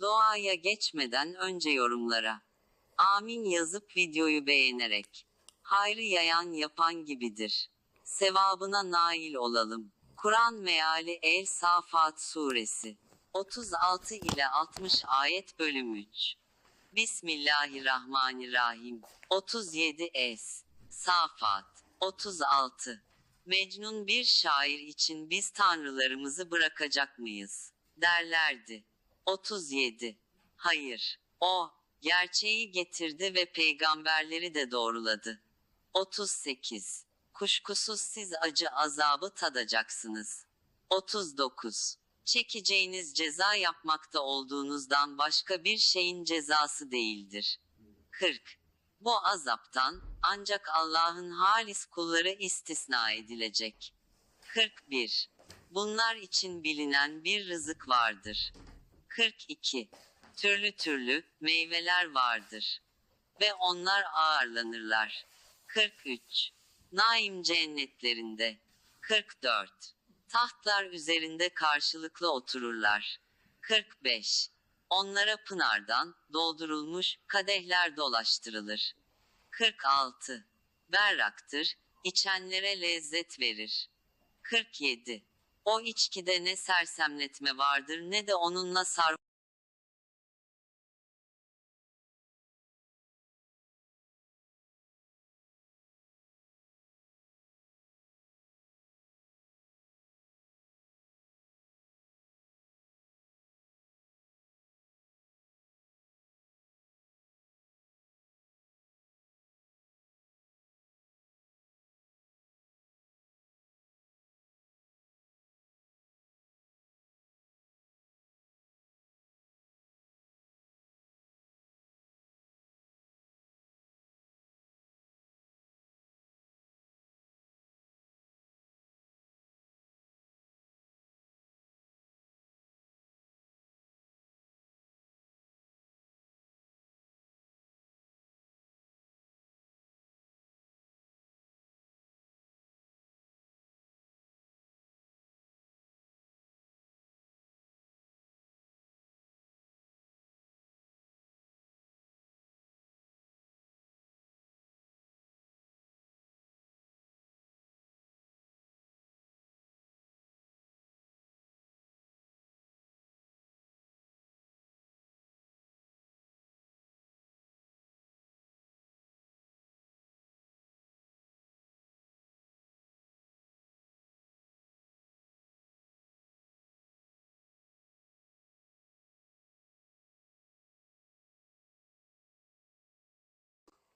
Doğaya geçmeden önce yorumlara. Amin yazıp videoyu beğenerek. Hayrı yayan yapan gibidir. Sevabına nail olalım. Kur'an meali El Safat Suresi. 36 ile 60 ayet bölüm 3. Bismillahirrahmanirrahim. 37 Es. Safat. 36. Mecnun bir şair için biz tanrılarımızı bırakacak mıyız? derlerdi. 37. Hayır. O, gerçeği getirdi ve peygamberleri de doğruladı. 38. Kuşkusuz siz acı azabı tadacaksınız. 39. Çekeceğiniz ceza yapmakta olduğunuzdan başka bir şeyin cezası değildir. 40. Bu azaptan ancak Allah'ın halis kulları istisna edilecek. 41. Bunlar için bilinen bir rızık vardır. 42. Türlü türlü meyveler vardır ve onlar ağırlanırlar. 43. Naim cennetlerinde. 44. Tahtlar üzerinde karşılıklı otururlar. 45. Onlara pınardan doldurulmuş kadehler dolaştırılır. 46. Berraktır, içenlere lezzet verir. 47. O içkide ne sersemletme vardır ne de onunla sar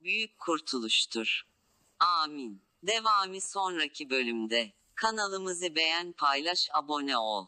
büyük kurtuluştur. Amin. Devamı sonraki bölümde. Kanalımızı beğen, paylaş, abone ol.